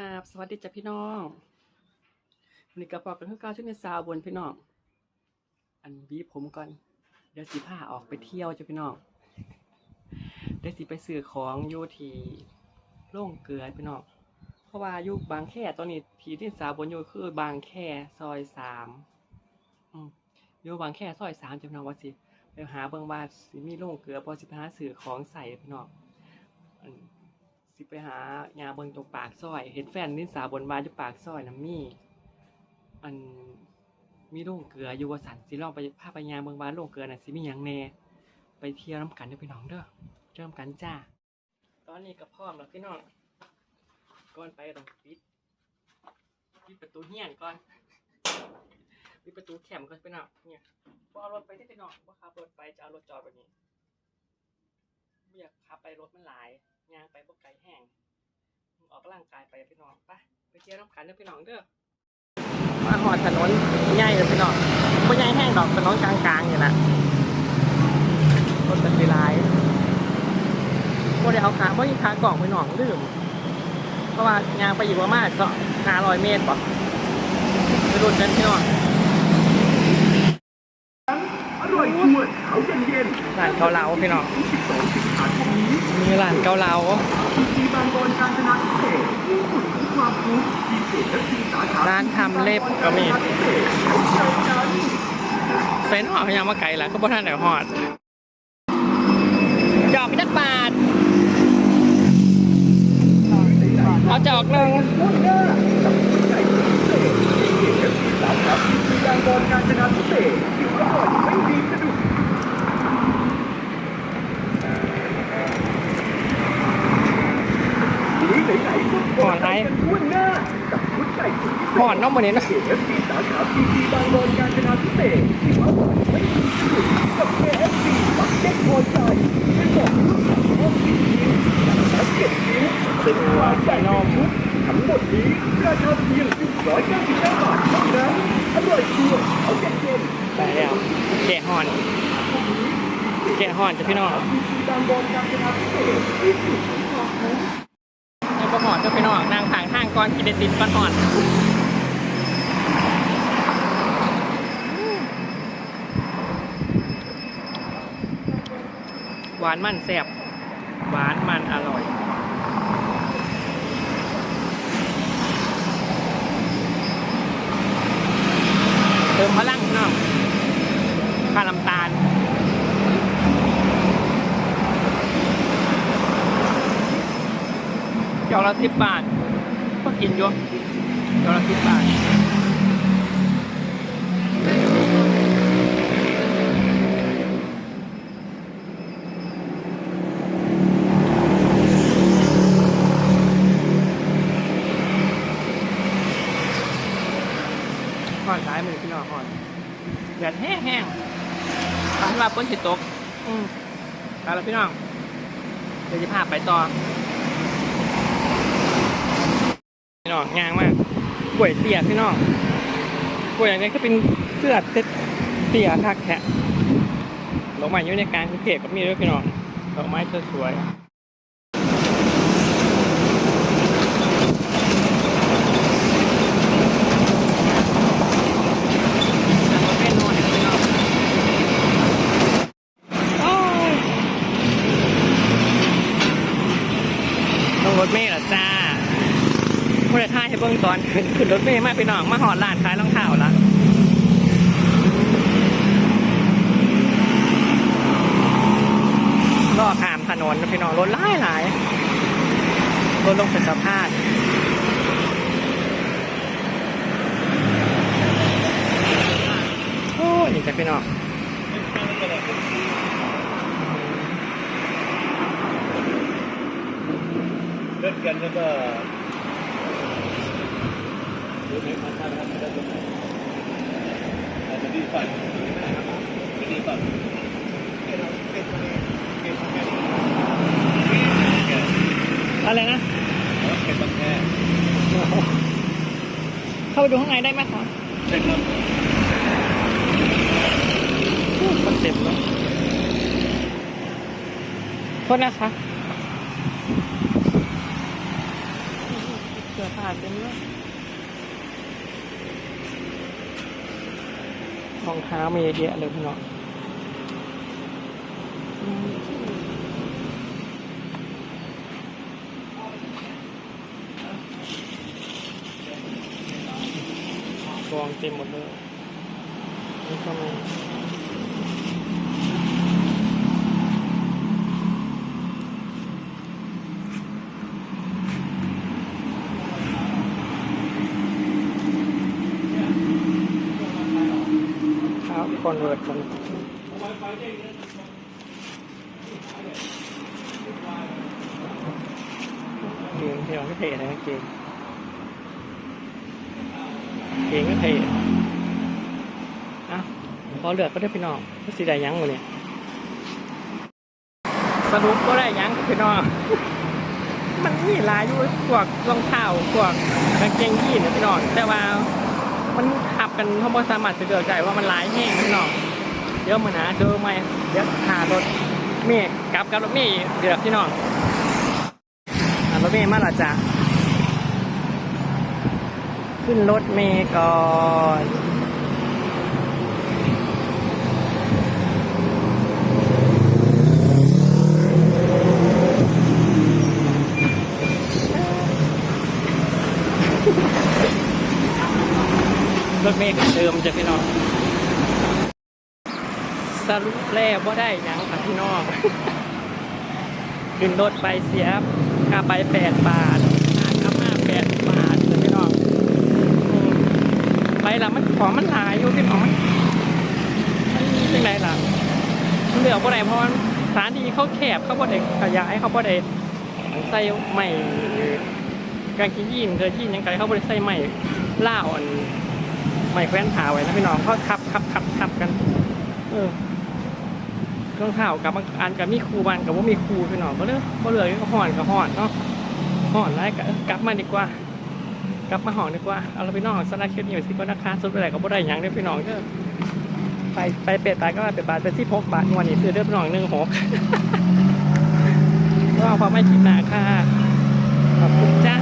ครับสวัสดีจ้ะพี่น้องวันนี้กระปอกกันทุกก้าวที่ในซาวบนพี่น้อง อันบีผมก่อน เดี๋ยวสิพาออกไปเที่ยวจ้ะพี่น้อง เดี๋ยวสิไปซื้อของอยู่ที่โล่งเกลือพี่น้อง เพราะว่าอยู่บางแค่ตอนนี้ที่ที่สาวบนอยู่คือบางแค่ซอยสามอยู่บางแค่ซอยสามจ้ะพี่น้องว่าสิไปหาเบิ่งว่าสิมีโล่งเกลือพอสิไปหาซื้อของใส่พี่น้องอ สิไปหายาเบิงตรงปากซอย เห็นแฟนนิสาบนบานอยู่ปากซอยนะมีอันมีโรงเกลืออยู่วสันสิลองไปพาไปยาเบิงบานโรงเกลือน่ะสิมีหยังแน่ไปเที่ยวน้ำกันเด้อพี่น้องเด้อเริ่มกันจ้า ตอนนี้ก็พร้อมแล้วพี่น้องก่อนไปต้องปิดปิดประตูเฮียนก่อนปิดประตูแคมก่อนพี่น้องเนี่ยบ่เอารถไปที่พี่น้องบ่ขับรถไปจะเอารถจอดแบบนี้ ไม่อยากขับไปรถมันหลายยางไปพวกไก่แห้งออกกำลังกายไปพี่น้องไปไปเที่ยวน้ำขันเด้อพี่น้องเด้อมาหอดถนนใหญ่เลยพี่น้องไม่ใหญ่แห้งดอกถนนกลางๆอยู่นะรถเป็นสีลายโมเดลเอาขาเพราะยังขากล่องพี่น้องลืมเพราะว่ายางไปอยู่ประมาณก็ห้าร้อยเมตรป่ะไปรุนกันพี่น้อง ร่อยชวร์เขาเย็นเย็นร้านเกาเหลาพี่น้อง12สิงหาคมนี้มีร้านเกาเหลาที่บางบอนการจนาพิเศษที่สุดของความรู้ที่เขตแลานทำเล็บก็มีเศษเขาใจกันเฟ้นหอดพยางมาไกลแล้วก็บ่ทันไหนหอดจอกจักบาทเอาจอกหนึ่งมุ่งหน้ากับหัวใจพิเศษที่เขตและที่สาขาที่บางบอนการจนาพิเศษที่อร่อยไม่มีสะดุดนี้ไหนๆก็ หอดไร กันทั่วหน้ากับหัวใจสุดพิเศษ หอด น้องบนนี้นะเขตและที่สาขาพีทีบางบอนการจนาพิเศษที่อร่อยไม่มีสะดุดกับ KFC บักเก็ตพอใจเป็นบอกรุ่นของห้องสี่นิ้วและเจ็ดนิ้วเป็นวามใหญ่นอมชุดทั้งหมดนี้ราคาเพียง199บาทเท่านั้นอร่อยชัวร์เอาเย็นไปแล้วแกะหอน แกะหอนจ้ะพี่น้องพีทีบางบอนการจนาพิเศษที่สุดของควางก็หอนจ้ะพี่น้องนางทางทางก่อนกินไอติมก่อนหอน หวานมันแซ่บหวานมันอร่อยเติมพลังพี่น้องค่าน้ำตาลจอกละสิบบาทก็กินอยู่จอกละสิบบาท ห่อนท้ายมือพี่น้องห่อนแดดแห้งแห้งๆฝันว่าฝนสิตก อืมเอาละพี่น้อง เดี๋ยวจะพาไปต่อ พี่น้องงางมากกล้วยเตี้ยพี่น้องกล้วยอย่างนี้ก็เป็นเสื้อเต็ดเตี้ยคักแค่ดอกไม้อยู่ในกลางเพจก็มีด้วยพี่น้องดอกไม้สวยๆเป็นโน่นพี่น้องโอ้ย ลงรถเมล์เหรอจ้าผู้ใดท่าให้เบิ่งตอนขึ้นรถเมล์มาไปน้องมาหอดร้านขายรองเท้าละก็ขามถนนนะพี่น้องรถหลายหลายรถลงเป็นสะพานโอ้ยนี่จะพี่น้อง เล่นกันแล้วก็ดูไหมมันมันมันจะดูไหมอาจจะดีฝันจะดีฝันเก็บเก็บเก็บเก็บอะไรนะเก็บบังแค่เข้าไปดูข้างในได้ไหมคะเช็คครับคนเต็มแล้วโทษนะคะ สื้อผ้าเต็มเลยรองเท้ามีเยอะแยะเลยพี่น้องกองเต็มหมดเลยนี่ก็มีค รับคอนเวิร์ตมันเกงเที่เราไม่เทนะเกงเกงก็เทอะพอเลือกก็ได้พี่น้องก็สีได้ยั้งหมดเนี่ยสรุปก็ได้ยั้งพี่น้องมันมีหลายอยู่พวกรองเท้าพวกกางเกงยีนนะพี่น้องแต่ว่า มันขับกันเขาบ่สามารถจะเกิดใจว่ามันหลายแห้งพี่น้องเดี๋ยวมือหนาเจอไหมเดี๋ยวหารถเมย์กลับกับรถเมย์เดี๋ยวพี่น้องรถเมย์มาละจ้ะขึ้นรถเมย์ก่อน มย์กับเดิมจะพี่น้องสรุปแล้วว่าได้ยังค่ะพี่น้องขึ้นรถไปเสียค่าไปแปดบาทค่ากลับมาแปดบาทจะพี่น้องไปละมันของมันหลายอยู่พี่น้องมันมันมีจังไรล่ะเหลือบ่ได้เพราะสถานที่เขาแคบเขาบ่ได้ขยายเขาบ่ได้ใส่ใหม่กางเกงยีนเธอยีนยังไงเขาบ่ได้ใส่ใหม่ล่าวอัน ใหม่แคว้นขาไว้นะพี่น้องเขาทับทับทับทับกัน เออเครื่องเท้ากับบางอันกับมีครูบานกับว่ามีครูพี่น้องก็เลยก็เลยก็ห่อนก็ห่อนเนาะห่อนแล้วก็กลับมาดีกว่า กลับมาห่อนดีกว่าเอาละพี่น้องสำหรับคลิปนี้ไว้ที่ก็นะคะสุดไปไหนก็บ่ได้ยังเด้พี่น้องเด้อไปไปเป็ดตายก็เป็ดบาทเป็นที่พกบาทงวันนี้ซื้อเด้พี่น้องหนึ่งหกก็เอาความไม่คิดหนาค่ะขอบคุณจ้า